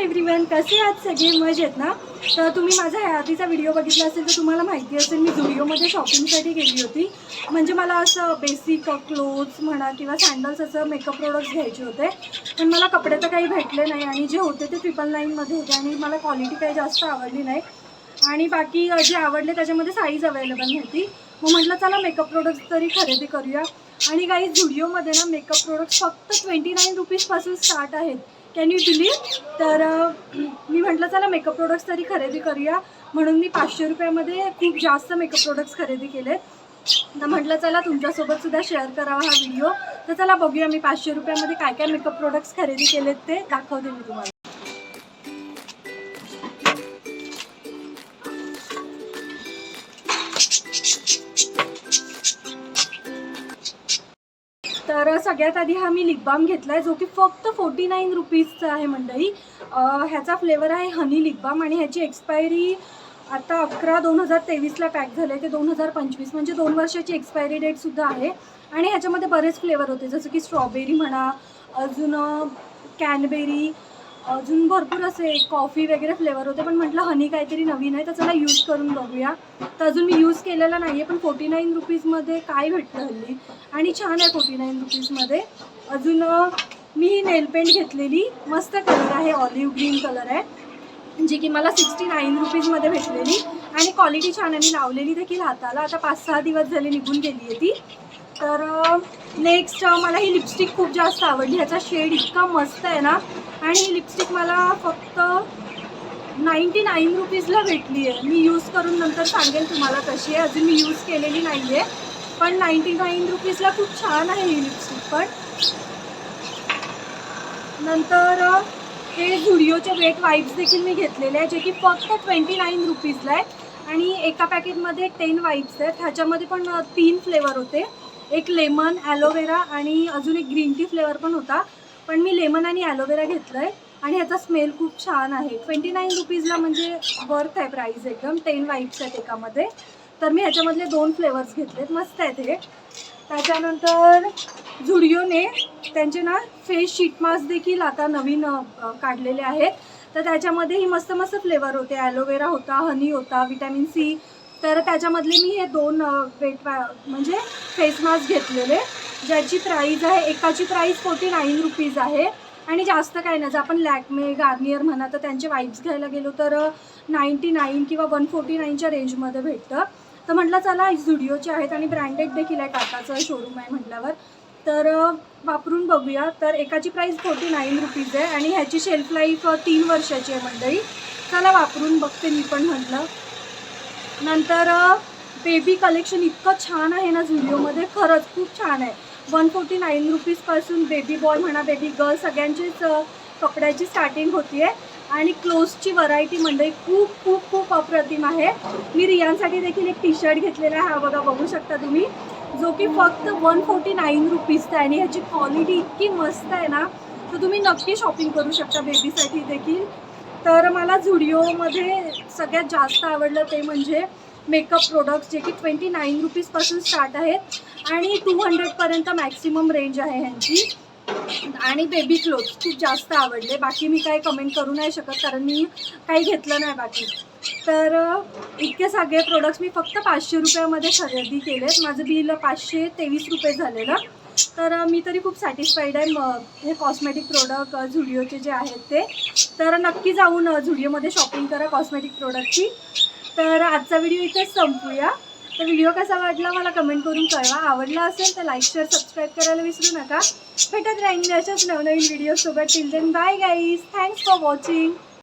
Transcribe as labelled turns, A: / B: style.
A: Everyone कसे आहात सगळे? मजेत ना? तर तुम्ही माझा ह्या आधीचा व्हिडिओ बघितला असेल तर तुम्हाला माहिती असेल मी झुडिओमध्ये शॉपिंगसाठी गेली होती. म्हणजे मला असं बेसिक क्लोथ्स म्हणा किंवा सँडल्स असं मेकअप प्रोडक्ट्स घ्यायचे होते. पण मला कपडे तर काही भेटले नाही आणि जे होते ते ट्रिपल नाईनमध्ये होते आणि मला क्वालिटी काही जास्त आवडली नाही. आणि बाकी जे आवडले त्याच्यामध्ये साईज अवेलेबल नव्हती. मग म्हटलं चला मेकअप प्रोडक्ट्स तरी खरेदी करूया. आणि काही झुडिओमध्ये ना मेकअप प्रोडक्ट्स फक्त ट्वेंटी नाईन रुपीजपासून स्टार्ट आहेत. कॅन यू बिलीव तर मी म्हटलं चला मेकअप प्रोडक्ट्स तरी खरेदी करूया. म्हणून मी पाचशे रुपयामध्ये खूप जास्त मेकअप प्रोडक्ट्स खरेदी केले तर म्हटलं चला तुमच्यासोबत सुद्धा शेअर करावा हा व्हिडिओ तर चला बघूया मी पाचशे रुपयामध्ये काय काय मेकअप प्रोडक्ट्स खरेदी केलेत ते. दाखवते मी तुम्हाला. तर सगळ्यात आधी हा मी लिप बाम घेतला आहे जो की फक्त फोर्टी नाईन रुपीजचा आहे मंडळी ह्याचा फ्लेवर आहे हनी लिप बाम आणि ह्याची एक्सपायरी आता अकरा दोन हजार तेवीसला पॅक झालं आहे ते दोन हजार पंचवीस म्हणजे दोन वर्षाची एक्सपायरी डेटसुद्धा आहे. आणि ह्याच्यामध्ये बरेच फ्लेवर होते जसं की स्ट्रॉबेरी म्हणा अजून कॅनबेरी अजून भरपूर असे कॉफी वगैरे फ्लेवर होते पण म्हटलं हनी काहीतरी नवीन आहे तर चला यूज करून बघूया. तर अजून मी यूज केलेला नाही आहे पण फोर्टी नाईन रुपीजमध्ये काय भेटतं हल्ली? आणि छान आहे फोर्टी नाईन रुपीजमध्ये अजून मी ही नेल पेंट घेतलेली मस्त कलर आहे ऑलिव्ह ग्रीन कलर आहे जी की मला सिक्स्टी नाईन रुपीजमध्ये भेटलेली. आणि क्वालिटी छान आहे मी लावलेली देखील हाताला. आता पाच सहा दिवस झाले निघून गेली आहे ती. तर नेक्स्ट मला ही लिपस्टिक खूप जास्त आवडली. ह्याचा शेड इतका मस्त आहे ना आणि ही लिपस्टिक मला फक्त नाईन्टी नाईन रुपीजला भेटली आहे. मी यूज करून नंतर सांगेल तुम्हाला कशी आहे. अजून मी यूज केलेली नाही आहे पण नाईन्टी नाईन रुपीजला खूप छान आहे ही लिपस्टिक पण. नंतर हे झुडिओचे वेट वाईप्स देखील मी घेतलेले आहे जे की फक्त ट्वेंटी नाईन रुपीजला आहे आणि एका पॅकेटमध्ये टेन वाईप्स आहेत. ह्याच्यामध्ये पण तीन फ्लेवर होते. एक लेमन ॲलोवेरा आणि अजून एक ग्रीन टी फ्लेवर पण होता. पण मी लेमन आणि ॲलोवेरा घेतलं आहे आणि ह्याचा स्मेल खूप छान आहे. ट्वेंटी नाईन रुपीजला म्हणजे वर्थ आहे प्राईस एकदम टेन वाईप्स आहेत एकामध्ये. तर मी ह्याच्यामधले दोन फ्लेवर्स घेतलेत मस्त आहेत हे. त्याच्यानंतर झुडिओने त्यांचे ना फेस शीट मास्क देखील आता नवीन काढलेले आहेत. तर त्याच्यामध्येही मस्त मस्त फ्लेवर होते. ॲलोवेरा होता हनी होता विटॅमिन सी तर त्याच्यामधले मी हे दोन वेट म्हणजे फेस मास्क घेतलेले. ज्याची प्राईज आहे एकाची प्राईज फोर्टी नाईन रुपीज आहे. आणि जास्त काय नाही जर आपण लॅकमे गार्नियर म्हणा तर त्यांचे वाईप्स घ्यायला गेलो तर नाईन्टी नाईन किंवा वन फोर्टी नाईनच्या रेंजमध्ये भेटतं. तर म्हटलं चला झुडिओचे आहेत आणि ब्रँडेड देखील आहे टाटाचं शोरूम आहे म्हटल्यावर. तर वापरून बघूया. तर एकाची प्राईस फोर्टी नाईन रुपीज आहे आणि ह्याची शेल्फ लाईफ तीन वर्षाची आहे मंडळी. चला वापरून बघते मी पण म्हटलं. नंतर बेबी कलेक्शन इतकं छान आहे ना झुडिओमध्ये खरंच खूप छान आहे. वन फोर्टी नाईन रुपीजपासून बेबी बॉय म्हणा बेबी गर्ल सगळ्यांचीच कपड्याची स्टार्टिंग होती आहे आणि क्लोथ्सची व्हरायटी म्हणजे खूप खूप खूप अप्रतिम आहे. मी रियांसाठी देखील एक टी शर्ट घेतलेला आहे. हा बघा बघू शकता तुम्ही. जो की फक्त वन फोर्टी नाईन रुपीजचा आहे आणि ह्याची क्वालिटी इतकी मस्त आहे ना तर तुम्ही नक्की शॉपिंग करू शकता बेबीसाठी देखील. तर मला झुडिओमध्ये सगळ्यात जास्त आवडलं ते म्हणजे मेकअप प्रोडक्ट्स जे की ट्वेंटी नाईन रुपीजपासून स्टार्ट आहेत आणि टू हंड्रेडपर्यंत मॅक्सिमम रेंज आहे ह्यांची. आणि बेबी क्लोथ्स खूप जास्त आवडले. बाकी मी काही कमेंट करू नाही शकत कारण मी काही घेतलं नाही बाकी. तर इतके सगळे प्रोडक्ट्स मी फक्त पाचशे रुपयामध्ये खरेदी केलेत. माझं बिल पाचशे तेवीस रुपये झालेलं. तर मी तरी खूप सॅटिस्फाईड आहे. मग हे कॉस्मेटिक प्रोडक्ट झुडिओचे जे आहेत ते. तर नक्की जाऊन झुडिओमध्ये शॉपिंग करा कॉस्मेटिक प्रोडक्टची तर आजचा व्हिडिओ इथेच संपूया. तर व्हिडिओ कसा वाटला मला कमेंट करून कळवा. आवडला असेल तर लाईक शेअर सबस्क्राईब करायला विसरू नका. भेटत राहील मी अशाच नवनवीन व्हिडिओसोबत till then bye guys thanks for watching